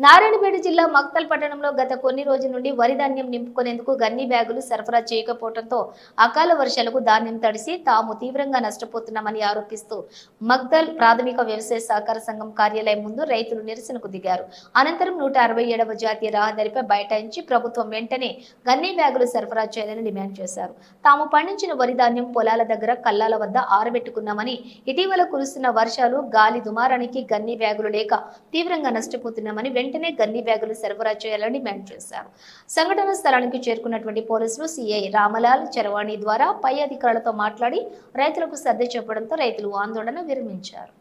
నారాయణపేట జిల్లా మక్తల్ పట్టణంలో గత కొన్ని రోజుల నుండి వరి ధాన్యం నింపుకునేందుకు గన్ని బ్యాగులు సరఫరా చేయకపోవడంతో అకాల వర్షాలకు ధాన్యం తడిసి తాము తీవ్రంగా నష్టపోతున్నామని ఆరోపిస్తూ మక్తల్ ప్రాథమిక వ్యవసాయ సహకార సంఘం కార్యాలయం ముందు రైతులు నిరసనకు దిగారు. అనంతరం నూట అరవై ఏడవ జాతీయ రహదారిపై బైఠాయించి ప్రభుత్వం వెంటనే గన్ని బ్యాగులు సరఫరా చేయాలని డిమాండ్ చేశారు. తాము పండించిన వరి ధాన్యం పొలాల దగ్గర కల్లాల వద్ద ఆరబెట్టుకున్నామని ఇటీవల కురుస్తున్న వర్షాలు గాలి దుమారానికి గన్ని బ్యాగులు లేక తీవ్రంగా నష్టపోతున్నామని వెంటనే గన్ని బ్యాగులు సరఫరా చేయాలని డిమాండ్ చేశారు. సంఘటన స్థలానికి చేరుకున్నటువంటి పోలీసులు సిఐ రామలాల్ చరవాణి ద్వారా పై అధికారులతో మాట్లాడి రైతులకు సర్ది చెప్పడంతో రైతులు ఆందోళన విరమించారు.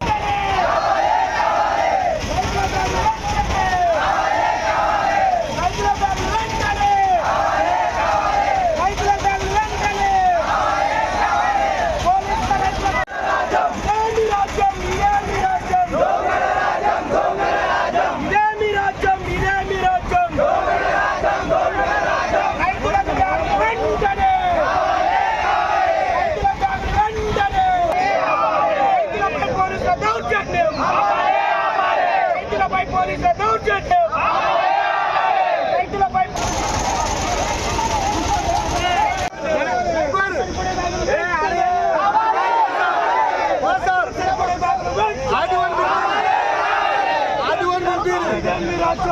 রাজ্য